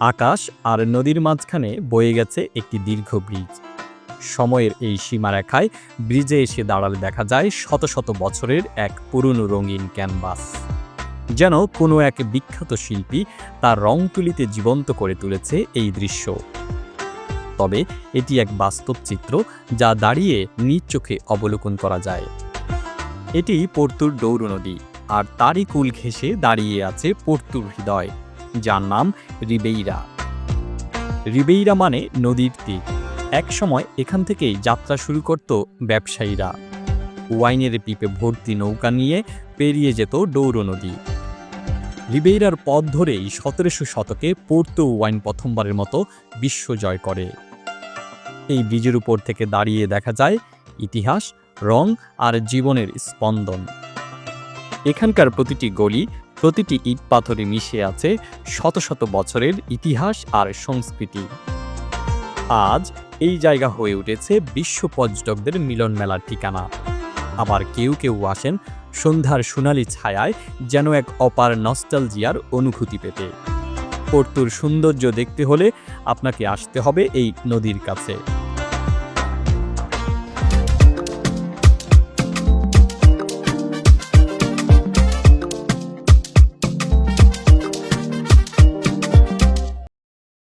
আকাশ আর নদীর মাঝখানে বয়ে গেছে একটি দীর্ঘ ব্রিজ। সময়ের এই সীমারেখায় ব্রিজে এসে দাঁড়ালে দেখা যায় শত শত বছরের এক পুরনো রঙিন ক্যানভাস। যেন কোনো এক বিখ্যাত শিল্পী তার রং তুলিতে জীবন্ত করে তুলেছে এই দৃশ্য। তবে এটি এক বাস্তব চিত্র যা দাঁড়িয়ে নিজ চোখে অবলোকন করা যায়। এটি পর্তুর ডৌর নদী আর তারই কুল ঘেঁষে দাঁড়িয়ে আছে পর্তুর হৃদয়। যার নাম রিবেইরা। রিবেইরা মানে নদীর তীর। একসময় এখান থেকেই যাত্রা শুরু করত ব্যবসায়ীরা। ওয়াইনের পিপে ভর্তি নৌকা নিয়ে পেরিয়ে যেত ডৌর নদী। রিবেইরার পথ ধরেই সতেরোশো শতকে পোর্তো ওয়াইন প্রথমবারের মতো বিশ্ব জয় করে। এই ব্রিজের উপর থেকে দাঁড়িয়ে দেখা যায় ইতিহাস, রং আর জীবনের স্পন্দন। এখানকার প্রতিটি গলি প্রতিটি ইট পাথরে মিশে আছে শত শত বছরের ইতিহাস আর সংস্কৃতি। আজ এই জায়গা হয়ে উঠেছে বিশ্ব পর্যটকদের মিলন মেলার ঠিকানা। আবার কেউ কেউ আসেন সন্ধ্যার সোনালি ছায়ায় যেন এক অপার নস্টালজিয়ার অনুভূতি পেতে। পর্তুর সৌন্দর্য দেখতে হলে আপনাকে আসতে হবে এই নদীর কাছে।